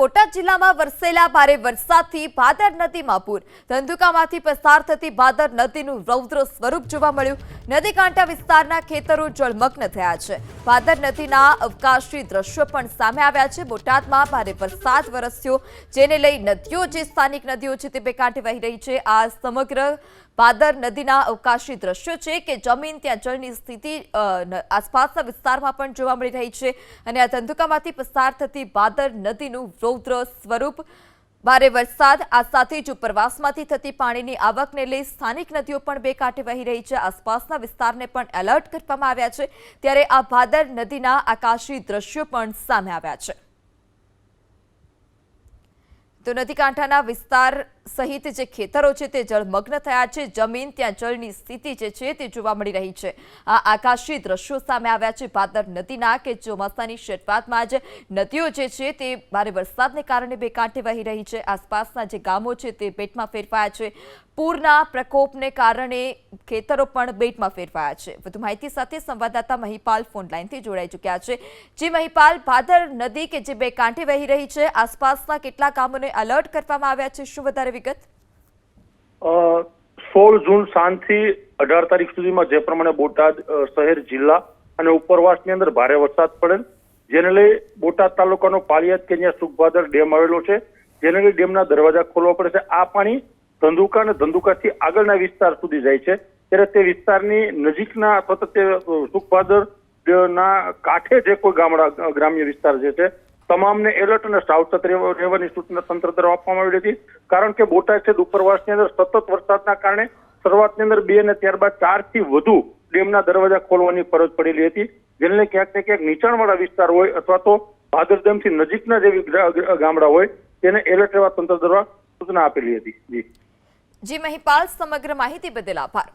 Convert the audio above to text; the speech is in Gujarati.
બોટાદ જિલ્લામાં વરસેલા ભારે વરસાદથી ભાદર નદીમાં પૂર ધંધુકામાંથી પસાર થતી ભાદર નદીનું રૌદ્ર સ્વરૂપ જોવા મળ્યું. નદી કાંઠા વિસ્તારના ખેતરો જળમગ્ન થયા છે. ભાદર નદીના અવકાશી દ્રશ્યો પણ સામે આવ્યા છે. બોટાદમાં ભારે વરસાદ વરસ્યો, જેને લઈ નદીઓ જે સ્થાનિક નદીઓ છે તે બે કાંઠે વહી રહી છે. આ સમગ્ર ભાદર નદીના અવકાશી દ્રશ્યો છે કે જમીન ત્યાં જળની સ્થિતિ આસપાસના વિસ્તારમાં પણ જોવા મળી રહી છે અને આ ધંધુકામાંથી પસાર થતી ભાદર નદીનું રૌદ્ર સ્વરૂપ. ભારે વરસાદ, આ સાથે જ ઉપરવાસમાંથી થતી પાણીની આવકને લઈ સ્થાનિક નદીઓ પણ બે કાંઠે વહી રહી છે. આસપાસના વિસ્તારને પણ એલર્ટ કરવામાં આવ્યા છે. ત્યારે આ ભાદર નદીના આકાશી દ્રશ્યો પણ સામે આવ્યા છે. તો નદી કાંઠાના વિસ્તાર સહિત જે ખેતરો છે તે જળમગ્ન થયા છે, જમીન ત્યાં જળની સ્થિતિ જે છે તે જોવા મળી રહી છે. આ આકાશી દ્રશ્યો સામે આવ્યા છે. ભાદર નદીના કે ચોમાસાની શરૂઆતમાં જ નદીઓ જે છે તે ભારે વરસાદને કારણે બે કાંઠે વહી રહી છે. આસપાસના જે ગામો છે તે બેટમાં ફેરવાયા છે. પૂરના પ્રકોપને કારણે ખેતરો પણ બેટમાં ફેરવાયા છે. વધુ માહિતી સાથે સંવાદદાતા મહિપાલ ફોન લાઇનથી જોડાઈ ચૂક્યા છે. જે મહિપાલ, ભાદર નદી કે જે બે કાંઠે વહી રહી છે, આસપાસના કેટલા ગામોને અલર્ટ કરવામાં આવ્યા છે. શું વધારે વિગત? સોળ જૂન સાંજથી અઢાર તારીખ સુધીમાં જે પ્રમાણે બોટાદ શહેર, જિલ્લા અને ઉપરવાસની અંદર ભારે વરસાદ પડેલ. જેને લઈ બોટાદ તાલુકાનો પાળિયાદ કે જ્યાં સુખભાદર ડેમ આવેલો છે. જેને લઈ ડેમના દરવાજા ખોલવા પડે છે. આ પાણી ધંધુકા અને ધંધુકાથી આગળના વિસ્તાર સુધી જાય છે. ત્યારે તે વિસ્તારની નજીકના અથવા તો તે સુખભાદર ના કાંઠે જે કોઈ ગામડા ગ્રામ્ય વિસ્તાર જે છે તમામને એલર્ટ અને સાવચેત રહેવાની સૂચના તંત્ર દ્વારા આપવામાં આવી હતી. કારણ કે બોટાદ છે ઉપરવાસની અંદર સતત વરસાદના કારણે શરૂઆતની અંદર બે અને ત્યારબાદ ચારથી વધુ ડેમના દરવાજા ખોલવાની ફરજ પડેલી હતી. જેને ક્યાંક ને ક્યાંક નીચાણવાળા વિસ્તાર હોય અથવા તો ભાદર ડેમથી નજીકના જેવી ગામડા હોય, તેને એલર્ટ રહેવા તંત્ર દ્વારા સૂચના આપેલી હતી. જી. જી, મહિપાલ, સમગ્ર માહિતી બદલ આભાર.